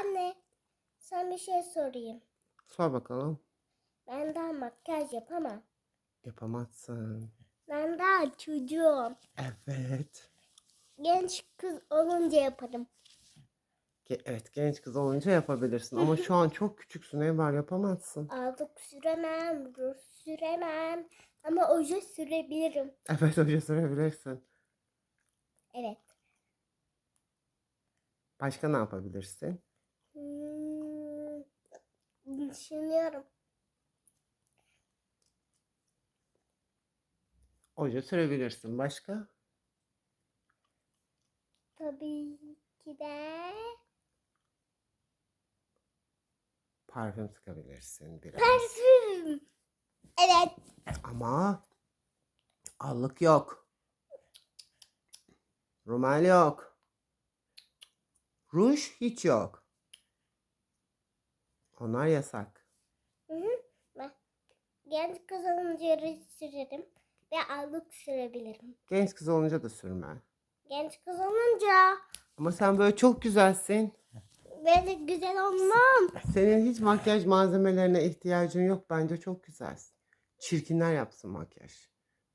Anne, sana bir şey sorayım. Sor bakalım. Ben daha makyaj yapamam. Yapamazsın. Ben daha çocuğum. Evet. Genç kız olunca yaparım. Ge- Evet genç kız olunca yapabilirsin. Ama şu an çok küçüksün Ebrar yapamazsın. Aldık süremem, ruj süremem. Ama oje sürebilirim. Evet hoca sürebilirsin. Evet. Başka ne yapabilirsin? Düşünüyorum. Hoca sürebilirsin. Başka? Tabii ki de Parfüm sıkabilirsin biraz. parfüm. Evet. Ama allık yok. Rumel yok. Ruj hiç yok. Onlar yasak. Hı hı. Ben genç kız olunca sürerim ve allık sürebilirim. Genç kız olunca da sürme. Genç kız olunca Ama sen böyle çok güzelsin. böyle güzel olmam. Senin hiç makyaj malzemelerine ihtiyacın yok. Bence çok güzelsin. Çirkinler yapsın makyaj.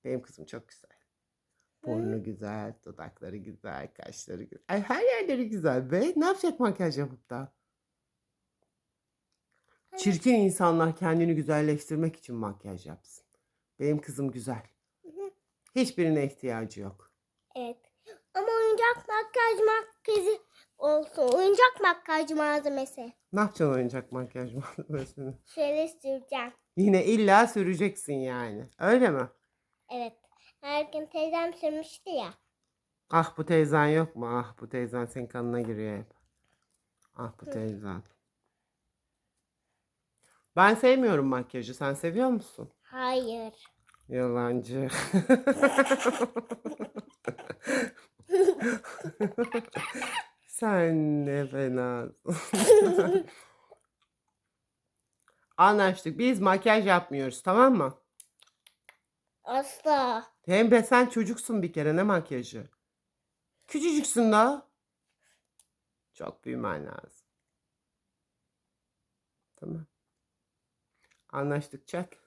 Benim kızım çok güzel. Burnu güzel, dudakları güzel, kaşları güzel. Ay her yerleri güzel be. Ne yapacak makyaj yapıp da? Çirkin insanlar kendini güzelleştirmek için makyaj yapsın. Benim kızım güzel. Hiçbirine ihtiyacı yok. Evet. Ama oyuncak makyaj makyajı olsun. Oyuncak makyaj malzemesi. Ne yapacaksın oyuncak makyaj malzemesini? Şöyle süreceğim. Yine illa süreceksin yani. Öyle mi? Evet. Her gün teyzem sürmüştü ya. Ah bu teyzen yok mu? Ah bu teyzen senin kanına giriyor hep. Ah bu teyzen. Ben sevmiyorum makyajı. Sen seviyor musun? Hayır. Yalancı. Sen ne fenasın. Anlaştık. Biz makyaj yapmıyoruz tamam mı? Asla. Hem de sen çocuksun bir kere ne makyajı? Küçücüksün daha. Çok büyümen lazım. Tamam. Anlaştık çak.